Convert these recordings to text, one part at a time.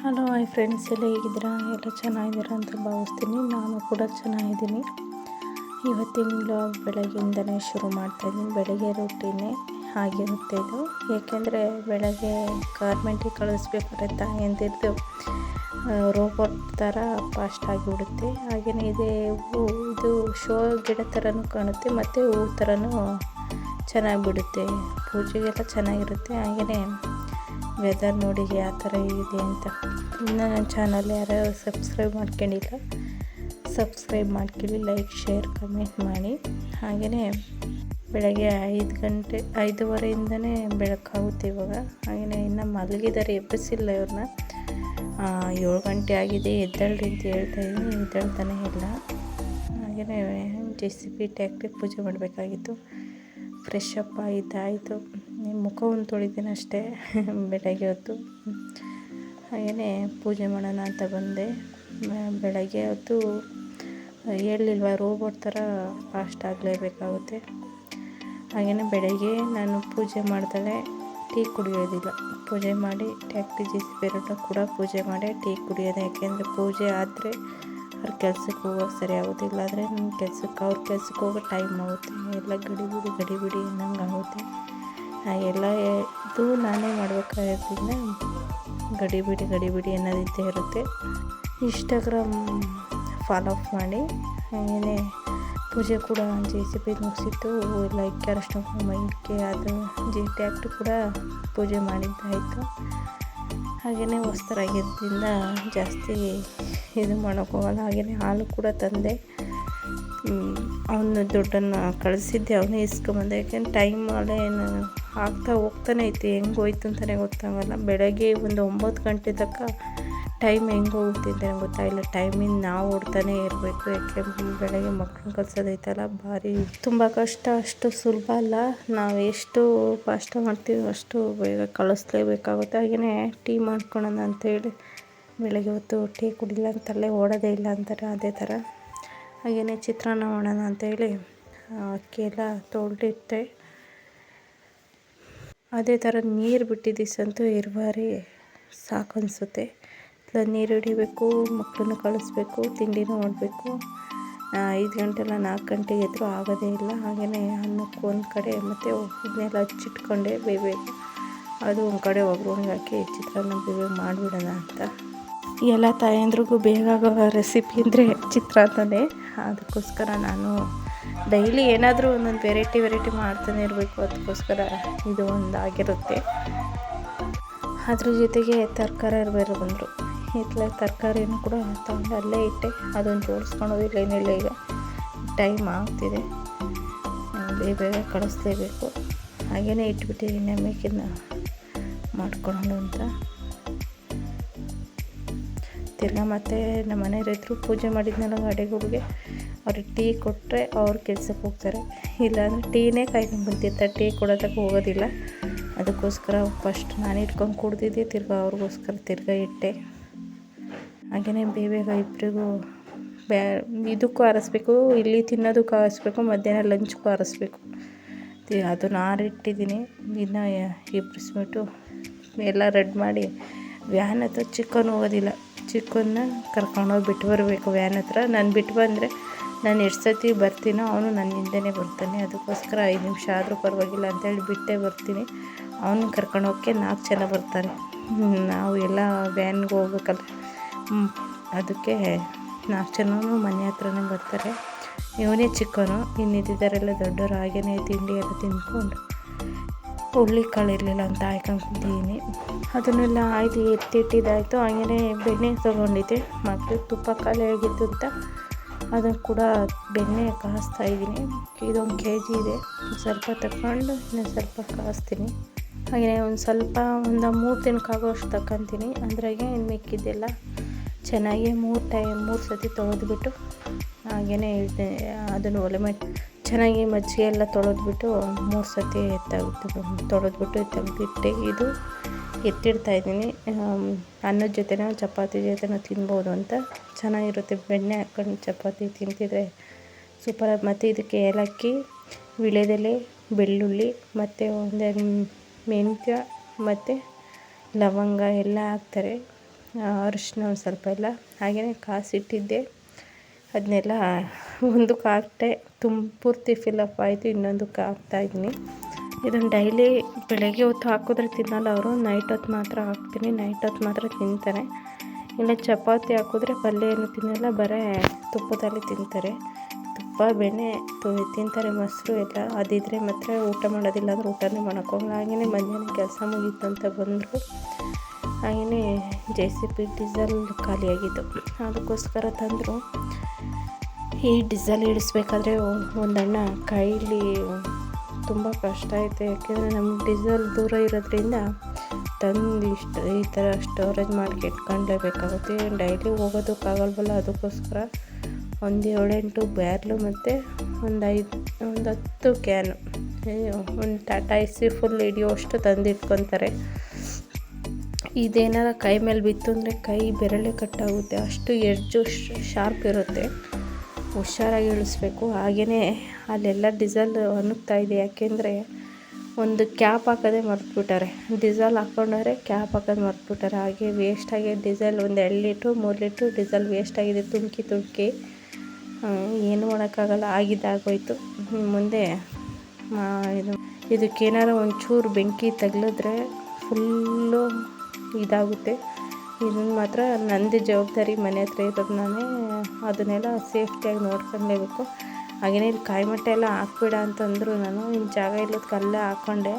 Hello, hi friends, ಎಲ್ಲ ಹೇಗಿದ್ದೀರಾ? ಎಲ್ಲ ಚೆನ್ನಾಗಿದ್ದೀರಾ ಅಂತ ಭಾವಿಸ್ತೀನಿ. ನಾನು ಕೂಡ ಚೆನ್ನಾಗಿದ್ದೀನಿ. ಇವತ್ತಿನ ಬ್ಲಾಗ್ ಬೆಳಗ್ಗೆಯಿಂದನೇ ಶುರು ಮಾಡ್ತಾಯಿದ್ದೀನಿ ಬೆಳಗ್ಗೆ ರೊಟ್ಟಿನೇ ಆಗಿರುತ್ತೆ ಇದು. ಏಕೆಂದರೆ ಬೆಳಗ್ಗೆ ಗಾರ್ಮೆಂಟಿಗೆ ಕಳಿಸ್ಬೇಕಾದ್ರೆ ತಾಯಂದಿರದು ರೋಬೋಟ್ ಥರ ಫಾಸ್ಟ್ ಆಗಿಬಿಡುತ್ತೆ. ಹಾಗೆಯೇ ಇದೇ ಹೂ, ಇದು ಶೋ ಗಿಡ ಥರನೂ ಕಾಣುತ್ತೆ, ಮತ್ತು ಹೂ ಥರನೂ ಚೆನ್ನಾಗಿ ಬಿಡುತ್ತೆ ಪೂಜೆಗೆಲ್ಲ ಚೆನ್ನಾಗಿರುತ್ತೆ. ಹಾಗೆಯೇ ವೆದರ್ ನೋಡಿ ಯಾವ ಥರ ಇದೆ ಅಂತ. ಇನ್ನು ನನ್ನ ಚಾನಲ್ ಯಾರು ಸಬ್ಸ್ಕ್ರೈಬ್ ಮಾಡ್ಕೊಂಡಿಲ್ಲ ಸಬ್ಸ್ಕ್ರೈಬ್ ಮಾಡ್ಕೊಳ್ಳಿ ಲೈಕ್ ಶೇರ್ ಕಮೆಂಟ್ ಮಾಡಿ. ಹಾಗೆಯೇ ಬೆಳಗ್ಗೆ ಐದು ಗಂಟೆ, ಐದೂವರೆಯಿಂದನೇ ಬೆಳಕಾಗುತ್ತೆ ಇವಾಗ. ಹಾಗೆಯೇ ಇನ್ನು ಮಲಗಿದ್ದಾರೆ ಎಬ್ಬಿಸಿಲ್ಲ ಇವ್ರನ್ನ. ಏಳು ಗಂಟೆ ಆಗಿದೆ, ಎದ್ದಳ್ರಿ ಅಂತ ಹೇಳ್ತಾ ಇದ್ದೀನಿ ಇಲ್ಲ. ಹಾಗೆಯೇ ಜೆ ಸಿ ಪಿ ಟ್ಯಾಕ್ಟ್ರಿ ಪೂಜೆ ಮಾಡಬೇಕಾಗಿತ್ತು. ಫ್ರೆಶ್ ಅಪ್ ಆಯಿತಾಯಿತು ಮುಖವನ್ನು ತೊಳಿತೀನಿ ಅಷ್ಟೇ. ಬೆಳಗ್ಗೆ ಹೊತ್ತು. ಹಾಗೆಯೇ ಪೂಜೆ ಮಾಡೋಣ ಅಂತ ಬಂದೆ. ಬೆಳಗ್ಗೆ ಹೊತ್ತು ಹೇಳಲಿಲ್ವ ರೋಬೋಟ್ ಥರ ಫಾಸ್ಟ್ ಆಗಲೇಬೇಕಾಗುತ್ತೆ. ಹಾಗೆಯೇ ಬೆಳಗ್ಗೆ ನಾನು ಪೂಜೆ ಮಾಡ್ತಾಳೆ ಟೀ ಕುಡಿಯೋದಿಲ್ಲ. ಪೂಜೆ ಮಾಡಿ ಟ್ಯಾಕ್ಟಿ ಜಿ ಬೇರೆ ಕೂಡ ಪೂಜೆ ಮಾಡಿ ಟೀ ಕುಡಿಯೋದು. ಯಾಕೆಂದರೆ ಪೂಜೆ ಆದರೆ ಅವ್ರ ಕೆಲ್ಸಕ್ಕೆ ಹೋಗೋಕೆ ಸರಿ ಆಗೋದಿಲ್ಲ. ಆದರೆ ನನ್ನ ಕೆಲ್ಸಕ್ಕೆ, ಅವ್ರ ಕೆಲ್ಸಕ್ಕೆ ಹೋಗೋ ಟೈಮ್ ಆಗುತ್ತೆ. ಎಲ್ಲ ಗಡಿಬಿಡಿ ಗಡಿಬಿಡಿ ಅನ್ನಂಗೆ ಆಗುತ್ತೆ ಎಲ್ಲ ಇದು ನಾನೇ ಮಾಡಬೇಕಾಗಿದ್ದರಿಂದ ಗಡಿಬಿಡಿ ಗಡಿಬಿಡಿ ಅನ್ನೋದಿದ್ದೇ ಇರುತ್ತೆ. ಇನ್ಸ್ಟಾಗ್ರಾಮ್ ಫಾಲೋ ಅಪ್ ಮಾಡಿ. ಹಾಗೆಯೇ ಪೂಜೆ ಕೂಡ ಜೆ ಸಿ ಪಿ ಮುಗಿಸಿತ್ತು. ಲೈಕ್ ಅರಶಿನ ಕುಂಕುಮ ಇಕ್ಕೆ ಅದು ಜಿ ಟ್ಯಾಕ್ಟ್ರಿ ಕೂಡ ಪೂಜೆ ಮಾಡಿದ್ದಾಯಿತು. ಹಾಗೆಯೇ ಹೊಸ್ತರಾಗಿದ್ದರಿಂದ ಜಾಸ್ತಿ ಇದು ಮಾಡೋಕ್ಕೋಗಲ್ಲ ಹಾಗೆಯೇ ಹಾಲು ಕೂಡ ತಂದೆ. ಅವನು ದುಡ್ಡನ್ನು ಕಳಿಸಿದ್ದೆ. ಅವನೇ ಇಸ್ಕೊಂಬಂದೆ ಯಾಕೆಂದ್ರೆ ಟೈಮಲ್ಲೇ ಏನು ಆಗ್ತಾ ಹೋಗ್ತಾನೆ ಐತಿ, ಹೆಂಗೆ ಹೋಯ್ತು ಅಂತಲೇ ಗೊತ್ತಾಗಲ್ಲ. ಬೆಳಗ್ಗೆ ಒಂದು ಒಂಬತ್ತು ಗಂಟೆ ತನಕ ಟೈಮ್ ಹೆಂಗೆ ಹೋಗುತ್ತೆ ಅಂತ ಗೊತ್ತಾಗಿಲ್ಲ ಟೈಮಿಂದ ನಾವು ಓಡ್ತಾನೆ ಇರಬೇಕು. ಯಾಕೆ ಬೆಳಗ್ಗೆ ಮಕ್ಳನ್ನ ಕಲ್ಸೋದೈತಲ್ಲ ಭಾರಿ ತುಂಬ ಕಷ್ಟ, ಅಷ್ಟು ಸುಲಭ ಅಲ್ಲ. ನಾವು ಎಷ್ಟು ಫಾಸ್ಟ್ ಮಾಡ್ತೀವೋ ಅಷ್ಟು ಬೇಗ ಕಳಿಸ್ಲೇಬೇಕಾಗುತ್ತೆ. ಹಾಗೆಯೇ ಟೀ ಮಾಡ್ಕೊಳೋಣ ಅಂತೇಳಿ ಬೆಳಗ್ಗೆ ಹೊತ್ತು ಟೀ ಕುಡಿಲ್ಲ ಅಂತಲ್ಲೇ ಓಡೋದೇ ಇಲ್ಲ ಅಂತಾರೆ, ಅದೇ ಥರ. ಹಾಗೆಯೇ ಚಿತ್ರಾನ್ನ ಮಾಡೋಣ ಅಂತೇಳಿ ಅಕ್ಕಿ ಎಲ್ಲ ತೊಳೆದಿಟ್ಟೆ. ಅದೇ ಥರ ನೀರು ಬಿಟ್ಟಿದ್ದು ಅಂತೂ ಇರುವಾರಿ ಸಾಕು ಅನಿಸುತ್ತೆ ನೀರು ಹಿಡಿಬೇಕು, ಮಕ್ಕಳನ್ನ ಕಳಿಸ್ಬೇಕು, ತಿಂಡಿನೂ ಮಾಡಬೇಕು. ಐದು ಗಂಟೆಲ್ಲ ನಾಲ್ಕು ಗಂಟೆಗೆ ಎದ್ರು ಆಗೋದೇ ಇಲ್ಲ. ಹಾಗೆಯೇ ಅನ್ನಕ್ಕೆ ಒಂದು ಕಡೆ ಮತ್ತು ಇದನ್ನೆಲ್ಲ ಹಚ್ಚಿಟ್ಕೊಂಡೆ ಬೇಯಬೇಕು ಅದು ಒಂದು ಕಡೆ ಒಗ್ಗರಣೆ ಹಾಕಿ ಚಿತ್ರಾನ್ನ ಬೇಯ ಮಾಡಿಬಿಡೋಣ ಅಂತ. ಎಲ್ಲ ತಾಯಂದ್ರಿಗೂ ಬೇಗ ರೆಸಿಪಿ ಅಂದರೆ ಚಿತ್ರಾನ್ನನೇ. ಅದಕ್ಕೋಸ್ಕರ ನಾನು ಡೈಲಿ ಏನಾದರೂ ಒಂದೊಂದು ವೆರೈಟಿ ವೆರೈಟಿ ಮಾಡ್ತಾನೆ ಇರಬೇಕು. ಅದಕ್ಕೋಸ್ಕರ ಇದು ಒಂದು ಆಗಿರುತ್ತೆ ಅದ್ರ ಜೊತೆಗೆ ತರಕಾರಿ ಬೇರೆ ಬಂದರು ಇತ್ಲ ತರಕಾರಿನೂ ಕೂಡ ತಗೊಂಡು ಅಲ್ಲೇ ಇಟ್ಟೆ. ಅದನ್ನು ಜೋಡಿಸ್ಕೊಳೋದಿಲ್ಲ ಏನಿಲ್ಲ ಈಗ ಟೈಮ್ ಆಗ್ತಿದೆ. ಬೇಗ ಬೇಗ ಕಳಿಸ್ಲೇಬೇಕು. ಹಾಗೆಯೇ ಇಟ್ಬಿಟ್ಟಿದ್ದೀನಿ ನಮಗಿನ್ನ ಮಾಡ್ಕೊಳ್ಳೋಣ ಅಂತ. ತಿರ್ಗಾ ಮತ್ತೆ ನಮ್ಮ ಮನೆಯವರಿದ್ರು ಪೂಜೆ ಮಾಡಿದ್ನಲ್ಲ ಗಾಡಿಗಳಿಗೆ ಅವ್ರಿಗೆ ಟೀ ಕೊಟ್ಟರೆ ಅವ್ರು ಕೆಲ್ಸಕ್ಕೆ ಹೋಗ್ತಾರೆ. ಇಲ್ಲಾಂದರೆ ಟೀನೇ ಕಾಯ್ಕೊಂಡು ಬಂತಿರ್ತಾರೆ ಟೀ ಕೊಡೋದಕ್ಕೆ ಹೋಗೋದಿಲ್ಲ. ಅದಕ್ಕೋಸ್ಕರ ಫಸ್ಟ್ ನಾನು ಇಟ್ಕೊಂಡು ಕುಡ್ದಿದ್ದೆ. ತಿರ್ಗಾ ಅವ್ರಿಗೋಸ್ಕರ ತಿರ್ಗಾ ಇಟ್ಟೆ. ಹಾಗೆಯೇ ಬೇಬೇಗ ಬೇಗ ಇಬ್ಬರಿಗೂ ಬ್ಯಾ, ಇದಕ್ಕೂ ಆರಿಸ್ಬೇಕು, ಇಲ್ಲಿ ತಿನ್ನೋದಕ್ಕೂ ಆರಿಸ್ಬೇಕು, ಮಧ್ಯಾಹ್ನ ಲಂಚ್ಗೂ ಆರಿಸ್ಬೇಕು. ಅದನ್ನು ಆರಿಟ್ಟಿದ್ದೀನಿ ಇನ್ನು ಇಬ್ಬರಿಸ್ಬಿಟ್ಟು ಎಲ್ಲ ರೆಡ್ ಮಾಡಿ ವ್ಯಾನ್ ಹತ್ರ ಚಿಕನ್ ಹೋಗೋದಿಲ್ಲ. ಚಿಕ್ಕನ್ನ ಕರ್ಕೊಂಡೋಗಿ ಬಿಟ್ಟು ಬರಬೇಕು. ವ್ಯಾನ್ ಹತ್ರ. ನಾನು ಬಿಟ್ಟು ಬಂದರೆ ನಾನು ಎಷ್ಟು ಸತಿ ಬರ್ತೀನೋ ಅವನು ನನ್ನ ಹಿಂದೆನೇ ಬರ್ತಾನೆ. ಅದಕ್ಕೋಸ್ಕರ ಐದು ನಿಮಿಷ ಆದರೂ ಪರವಾಗಿಲ್ಲ ಅಂತೇಳಿ ಬಿಟ್ಟೇ ಬರ್ತೀನಿ. ಅವನು ಕರ್ಕೊಂಡು ಹೋಗೋಕ್ಕೆ ನಾಲ್ಕು ಜನ ಬರ್ತಾರೆ. ನಾವು ಎಲ್ಲ ವ್ಯಾನ್ಗೆ ಹೋಗ್ಬೇಕಲ್ಲ. ಅದಕ್ಕೆ ನಾಲ್ಕು ಜನನೂ ಮನೆ ಹತ್ರನೇ ಬರ್ತಾರೆ. ಇವನೇ ಚಿಕ್ಕವನು. ಇನ್ನಿದ್ದಾರೆಲ್ಲ ದೊಡ್ಡವರು. ಹಾಗೆಯೇ ತಿಂಡಿ ಎಲ್ಲ ತಿಂದ್ಕೊಂಡು ಹುಳ್ಳಿಕಾಳು ಇರಲಿಲ್ಲ ಅಂತ ಹಾಯ್ಕೊಂಡು ಕುಂತಿದ್ದೀನಿ ಅದನ್ನೆಲ್ಲ ಆಯ್ತು, ಎತ್ತಿಟ್ಟಿದ್ದಾಯಿತು. ಹಾಗೆಯೇ ಬೆಣ್ಣೆ ತೊಗೊಂಡಿದ್ದೆ. ಮತ್ತು ತುಪ್ಪ ಖಾಲಿ ಆಗಿತ್ತು ಅಂತ ಅದನ್ನು ಕೂಡ ಬೆಣ್ಣೆ ಕಾಯಿಸ್ತಾ ಇದ್ದೀನಿ. ಇದೊಂದು ಕೆ ಜಿ ಇದೆ ಸ್ವಲ್ಪ ತಗೊಂಡು ಇನ್ನೊಂದು ಸ್ವಲ್ಪ ಕಾಯಿಸ್ತೀನಿ. ಹಾಗೆಯೇ ಒಂದು ಸ್ವಲ್ಪ ಒಂದು ಮೂರು ದಿನಕ್ಕಾಗೋಷ್ಟು ತಗೊತೀನಿ ಅಂದ್ರಾಗೆ ಮಿಕ್ಕಿದ್ದೆಲ್ಲ ಚೆನ್ನಾಗಿ ಮೂರು ಟೈಮ್ ಮೂರು ಸತಿ ತೊಳೆದ್ಬಿಟ್ಟು ಹಾಗೆಯೇ ಅದನ್ನು ಒಲೆ ಮೇಲೆ ಚೆನ್ನಾಗಿ ಮಜ್ಜಿಗೆ ಎಲ್ಲ ತೊಳೆದ್ಬಿಟ್ಟು ಮೂರು ಸತಿ ಎತ್ತಾಗುತ್ತೆ ತೊಳೆದ್ಬಿಟ್ಟು ತೆಗೆದಿಟ್ಟೆ ಇದು ಎತ್ತಿಡ್ತಾಯಿದ್ದೀನಿ ಅನ್ನದ ಜೊತೆನೋ, ಚಪಾತಿ ಜೊತೆನೋ ತಿನ್ಬೋದು ಅಂತ. ಚೆನ್ನಾಗಿರುತ್ತೆ. ಬೆಣ್ಣೆ ಹಾಕ್ಕೊಂಡು ಚಪಾತಿ ತಿಂತಿದ್ರೆ ಸೂಪರಾಗಿ ಮತ್ತು ಇದಕ್ಕೆ ಏಲಕ್ಕಿ, ವಿಳೆದೆಲೆ, ಬೆಳ್ಳುಳ್ಳಿ, ಮತ್ತು ಒಂದೆರಡು ಮೆಂತ್ಯ, ಮತ್ತು ಲವಂಗ ಎಲ್ಲ ಹಾಕ್ತಾರೆ. ಅರಿಶಿನ ಒಂದು ಸ್ವಲ್ಪ ಎಲ್ಲ. ಹಾಗೆಯೇ ಕಾಸಿಟ್ಟಿದ್ದೆ ಅದನ್ನೆಲ್ಲ ಒಂದು ಕಾಕ್ಟೆ ತುಂಬ ಪೂರ್ತಿ ಫಿಲ್ಲಪ್ ಆಯಿತು ಇನ್ನೊಂದಕ್ಕೆ ಹಾಕ್ತಾಯಿದ್ದೀನಿ ಇದನ್ನು ಡೈಲಿ ಬೆಳಗ್ಗೆ ಹೊತ್ತು ಹಾಕಿದ್ರೆ ತಿನ್ನಲ್ಲ ಅವರು ನೈಟ್ ಹೊತ್ತು ಮಾತ್ರ ಹಾಕ್ತೀನಿ ನೈಟ್ ಹೊತ್ತು ಮಾತ್ರ ತಿಂತಾರೆ. ಇಲ್ಲ ಚಪಾತಿ ಹಾಕಿದ್ರೆ ಪಲ್ಯ ಏನು ತಿನ್ನಲ್ಲ, ಬರೀ ತುಪ್ಪದಲ್ಲಿ ತಿಂತಾರೆ. ತುಪ್ಪ, ಬೆಣ್ಣೆ ತಿಂತಾರೆ ಮೊಸರು ಎಲ್ಲ. ಅದಿದ್ದರೆ ಮಾತ್ರ ಊಟ ಮಾಡೋದಿಲ್ಲ ಅಂದ್ರೆ ಊಟನೇ ಮಾಡೋಕ್ಕೋಗಲ್ಲ ಹಾಗೆಯೇ ಮಧ್ಯಾಹ್ನ ಕೆಲಸ ಮುಗೀತು ಅಂತ ಬಂದರು. ಹಾಗೆಯೇ ಜೆ ಸಿ ಪಿ ಡೀಸೆಲ್ ಖಾಲಿಯಾಗಿತ್ತು. ಅದಕ್ಕೋಸ್ಕರ ತಂದರು. ಈ ಡಿಸಲ್ ಇಡಿಸ್ಬೇಕಾದ್ರೆ ಒಂದಣ್ಣ ಕೈಲಿ ತುಂಬ ಕಷ್ಟ ಐತೆ. ಯಾಕೆಂದರೆ ನಮ್ಗೆ ಡಿಸಲ್ ದೂರ ಇರೋದ್ರಿಂದ ತಂದು ಇಷ್ಟು ಈ ಥರ ಸ್ಟೋರೇಜ್ ಮಾಡಿ ಇಟ್ಕೊಂಡ್ಲೇಬೇಕಾಗುತ್ತೆ. ಡೈಲಿ ಹೋಗೋದಕ್ಕಾಗಲ್ವಲ್ಲ, ಅದಕ್ಕೋಸ್ಕರ ಒಂದು ಏಳೆಂಟು ಬ್ಯಾರ್ಲು ಮತ್ತು ಒಂದು ಐದು, ಒಂದು ಹತ್ತು ಕ್ಯಾನು. ಒಂದು ಟಾಟಾ ಎ ಸಿ ಫುಲ್ ಹಿಡಿಯೋಷ್ಟು ತಂದು ಇಟ್ಕೊತಾರೆ. ಇದೇನಾರ ಕೈ ಮೇಲೆ ಬಿತ್ತು ಅಂದರೆ ಕೈ ಬೆರಳೆ ಕಟ್ಟಾಗುತ್ತೆ ಅಷ್ಟು ಎಡ್ಜು ಶಾರ್ಪ್ ಇರುತ್ತೆ. ಹುಷಾರಾಗಿ ಇಳಿಸ್ಬೇಕು. ಹಾಗೆಯೇ ಅಲ್ಲೆಲ್ಲ ಡೀಸೆಲ್ ಒಣಗ್ತಾ ಇದೆ. ಯಾಕೆಂದರೆ ಒಂದು ಕ್ಯಾಪ್ ಹಾಕೋದೇ ಮರ್ತ್ಬಿಟ್ಟಾರೆ. ಡೀಸೆಲ್ ಹಾಕ್ಕೊಂಡವ್ರೆ ಕ್ಯಾಪ್ ಹಾಕೋದು ಮರ್ತ್ಬಿಟ್ಟಾರೆ. ಹಾಗೆ ವೇಸ್ಟಾಗಿ ಡೀಸೆಲ್ ಒಂದು ಎರಡು ಲೀಟ್ರು, ಮೂರು ಲೀಟ್ರು ಡೀಸೆಲ್ ವೇಸ್ಟ್ ಆಗಿದೆ. ತುಮ್ಕಿ ತುಮಕಿ ಏನು ಮಾಡೋಕ್ಕಾಗಲ್ಲ. ಆಗಿದ್ದಾಗೋಯ್ತು. ಮುಂದೆ ಇದು ಇದಕ್ಕೇನಾರ ಒಂಚೂರು ಬೆಂಕಿ ತಗ್ಲಿದ್ರೆ ಫುಲ್ಲು ಇದಾಗುತ್ತೆ. ಇದನ್ನು ಮಾತ್ರ ನಂದು ಜವಾಬ್ದಾರಿ ಮನೆ ಹತ್ರ ಇರೋದು ನಾನೇ ಅದನ್ನೆಲ್ಲ ಸೇಫ್ಟಿಯಾಗಿ ನೋಡ್ಕೊಂಡೇಬೇಕು. ಹಾಗೆಯೇ ಇಲ್ಲಿ ಕಾಯಿಮಟ್ಟೆ ಎಲ್ಲ ಹಾಕ್ಬೇಡ ಅಂತಂದರು ನಾನು. ಇನ್ನು ಜಾಗ ಇಲ್ಲದ ಕಲ್ಲೇ ಹಾಕ್ಕೊಂಡೆ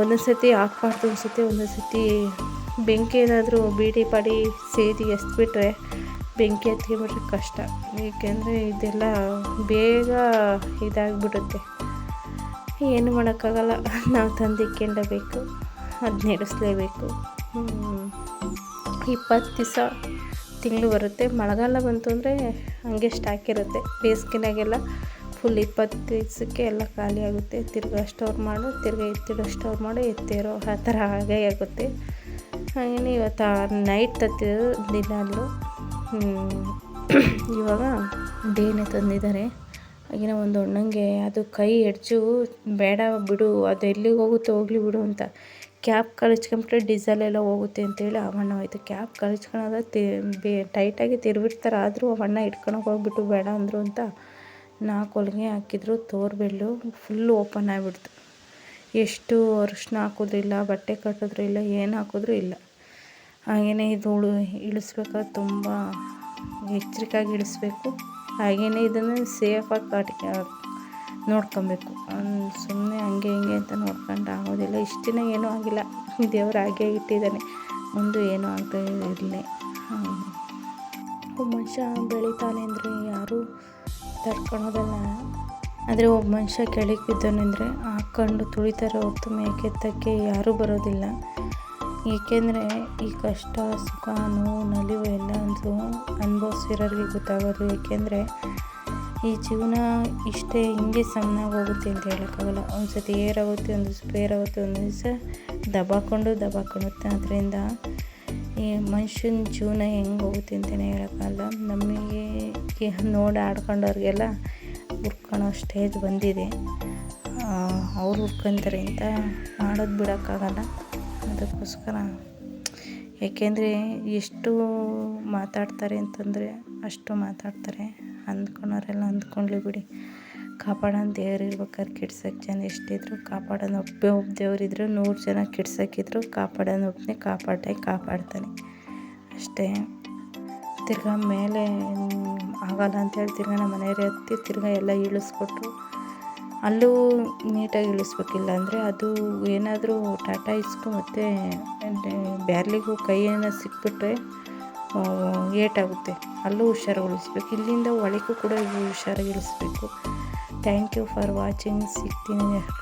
ಒಂದೊಂದು ಸತಿ ಹಾಕ್ಬಾರ್ದು ಅನಿಸುತ್ತೆ. ಒಂದೊಂದು ಸತಿ ಬೆಂಕಿ ಏನಾದರೂ ಬೀಡಿ ಪಾಡಿ ಸೇದಿ ಎಸ್ಬಿಟ್ರೆ ಬೆಂಕಿ ಹತ್ಕೊಂಬಿಟ್ರೆ ಕಷ್ಟ. ಏಕೆಂದರೆ ಇದೆಲ್ಲ ಬೇಗ ಇದಾಗಿಬಿಡುತ್ತೆ. ಏನು ಮಾಡೋಕ್ಕಾಗಲ್ಲ. ನಾವು ತಂದಿಕ್ಕೊಂಡಬೇಕು ಅದು ನಡೆಸಲೇಬೇಕು ಇಪ್ಪತ್ತು ದಿವಸ ತಿಂಗಳು ಬರುತ್ತೆ. ಮಳೆಗಾಲ ಬಂತು ಅಂದರೆ ಹಂಗೆ ಸ್ಟಾಕ್ ಇರುತ್ತೆ. ಬೇಸಿಗೆನಾಗೆಲ್ಲ ಫುಲ್ ಇಪ್ಪತ್ತು ದಿವಸಕ್ಕೆ ಎಲ್ಲ ಖಾಲಿ ಆಗುತ್ತೆ. ತಿರ್ಗಾ ಸ್ಟೋರ್ ಮಾಡು, ತಿರ್ಗಾ ಎತ್ತಿಡೋ ಸ್ಟೋರ್ ಮಾಡು, ಎತ್ತಿರೋ ಆ ಥರ ಹಾಗೆ ಆಗುತ್ತೆ. ಹಾಗೆಯೇ ಇವತ್ತು ನೈಟ್ ತತ್ತಿದ್ದು ದಿನಲ್ಲೂ ಇವಾಗ ಡೇನೆ ತಂದಿದ್ದಾರೆ. ಆಗಿನ ಒಂದು ಅಣ್ಣಂಗೆ ಅದು ಕೈ ಎಡ್ಜು ಬೇಡ ಬಿಡು, ಅದು ಎಲ್ಲಿಗೆ ಹೋಗುತ್ತೆ ಹೋಗಲಿ ಬಿಡು ಅಂತ ಕ್ಯಾಪ್ ಕಳಿಸ್ಕೊಂಬಿಟ್ರೆ ಡೀಸೆಲೆಲ್ಲ ಹೋಗುತ್ತೆ ಅಂತೇಳಿ ಅವಣ್ಣ ಹೋಯ್ತು. ಕ್ಯಾಪ್ ಕಳಿಸ್ಕೊಳೋದ ತಿ, ಬೇ, ಟೈಟಾಗಿ ತಿರುವಿಡ್ತಾರೆ, ಆದರೂ ಅವಣ್ಣ ಇಟ್ಕೊಳಕ್ಕೆ ಹೋಗ್ಬಿಟ್ಟು ಬೇಡ ಅಂದರು ಅಂತ ನಾಲ್ಕು ಹೊಲಿಗೆ ಹಾಕಿದ್ರು, ತೋರ್ಬೆಲ್ಲು ಫುಲ್ಲು ಓಪನ್ ಆಗಿಬಿಡ್ತು. ಎಷ್ಟು ಅರಿಶಿನ ಹಾಕಿದ್ರು ಬಟ್ಟೆ ಕಟ್ಟಿದ್ರು ಇಲ್ಲ ಏನು ಹಾಕಿದ್ರು ಇಲ್ಲ. ಹಾಗೆಯೇ ಇದು ಉಳು ಇಳಿಸ್ಬೇಕಾದ್ರೆ ತುಂಬ ಎಚ್ಚರಿಕೆಯಾಗಿ ಇಳಿಸ್ಬೇಕು. ಹಾಗೆಯೇ ಇದನ್ನು ಸೇಫಾಗಿ ಕಾಟಿ ನೋಡ್ಕೊಬೇಕು. ಸುಮ್ಮನೆ ಹಂಗೆ ಹಿಂಗೆ ಅಂತ ನೋಡ್ಕೊಂಡು ಆಗೋದಿಲ್ಲ. ಇಷ್ಟು ದಿನ ಏನೂ ಆಗಿಲ್ಲ. ದೇವ್ರು ಹಾಗೆ ಇಟ್ಟಿದ್ದಾನೆ. ಮುಂದೆ ಏನೂ ಆಗದೆ ಇರಲಿ. ಒಬ್ಬ ಮನುಷ್ಯ ಬೆಳಿತಾನೆ ಅಂದರೆ ಯಾರೂ ತಡ್ಕೊಳೋದಲ್ಲ. ಆದರೆ ಒಬ್ಬ ಮನುಷ್ಯ ಕೆಳಗೆ ಬಿದ್ದಾನೆಂದರೆ ಹಾಕ್ಕೊಂಡು ತುಳಿತಾರೆ ಹೊತ್ತು ಮೇಕೆತ್ತಕ್ಕೆ ಯಾರೂ ಬರೋದಿಲ್ಲ. ಏಕೆಂದರೆ ಈ ಕಷ್ಟ, ಸುಖ, ನೋವು, ನಲಿವು ಎಲ್ಲ ಅಂತೂ ಅನುಭವಿಸಿರೋರಿಗೆ ಗೊತ್ತಾಗೋದು. ಏಕೆಂದರೆ ಈ ಜೀವನ ಇಷ್ಟೇ ಹಿಂಗೆ ಸಮನಾಗಿ ಹೋಗುತ್ತೆ ಅಂತ ಹೇಳೋಕ್ಕಾಗಲ್ಲ. ಒಂದು ಸತಿ ಏರಾಗುತ್ತೆ ಒಂದು ಸ್ಪೇರ್ ಆಗುತ್ತೆ ಒಂದು ದಿವಸ ದಬಾಕೊಂಡು ದಬಾಕೊಳ್ಳುತ್ತೆ ಅದರಿಂದ ಈ ಮನುಷ್ಯನ ಜೀವನ ಹೆಂಗೆ ಹೋಗುತ್ತೆ ಅಂತಲೇ ಹೇಳೋಕ್ಕಾಗಲ್ಲ. ನಮಗೆ ನೋಡಿ ಆಡ್ಕೊಂಡವ್ರಿಗೆಲ್ಲ ಹುರ್ಕೊಳೋ ಸ್ಟೇಜ್ ಬಂದಿದೆ. ಅವ್ರು ಹುರ್ಕೊಂತಾರೆ ಅಂತ ಮಾಡೋದು ಬಿಡೋಕ್ಕಾಗಲ್ಲ. ಅದಕ್ಕೋಸ್ಕರ. ಏಕೆಂದರೆ ಎಷ್ಟು ಮಾತಾಡ್ತಾರೆ ಅಂತಂದರೆ ಅಷ್ಟು ಮಾತಾಡ್ತಾರೆ. ಅಂದ್ಕೊಳೋರೆಲ್ಲ ಅಂದ್ಕೊಂಡ್ಲಿ ಬಿಡಿ. ಕಾಪಾಡೋಣ ದೇವ್ರು ಇರ್ಬೇಕಾದ್ರೆ ಕೆಡ್ಸೋಕೆ ಜನ ಎಷ್ಟಿದ್ರು ಕಾಪಾಡೋಣ ಒಬ್ಬೇ ಒಬ್ಬ ದೇವರಿದ್ರು ನೂರು ಜನ ಕೆಡ್ಸೋಕ್ಕಿದ್ರು ಕಾಪಾಡೋಣ ಒಬ್ಬನೇ ಕಾಪಾಡೇ ಕಾಪಾಡ್ತಾನೆ. ಅಷ್ಟೇ. ತಿರ್ಗಾ ಮೇಲೆ ಆಗಲ್ಲ ಅಂತೇಳಿ ತಿರ್ಗಾ ನಮ್ಮ ಮನೆಯವರೇ ಹತ್ತಿ ತಿರ್ಗಾ ಎಲ್ಲ ಇಳಿಸ್ಕೊಟ್ರು ಅಲ್ಲೂ ನೀಟಾಗಿ ಇಳಿಸ್ಬೇಕಿಲ್ಲ ಅಂದರೆ ಅದು ಏನಾದರೂ ಟಾಟಾ ಇಸ್ಕು ಮತ್ತು ಬ್ಯಾರ್ಲಿಗೂ ಕೈ ಏನೋ ಸಿಕ್ಬಿಟ್ರೆ ಏಟಾಗುತ್ತೆ. ಅಲ್ಲೂ ಹುಷಾರಾಗಿ ಉಳಿಸ್ಬೇಕು ಇಲ್ಲಿಂದ ಒಳಗೂ ಕೂಡ ಹುಷಾರಾಗಿ ಇಳಿಸ್ಬೇಕು ಥ್ಯಾಂಕ್ ಯು ಫಾರ್ ವಾಚಿಂಗ್ ಸಿಗ್ತೀನಿ. ನೆಕ್ಸ್ಟ್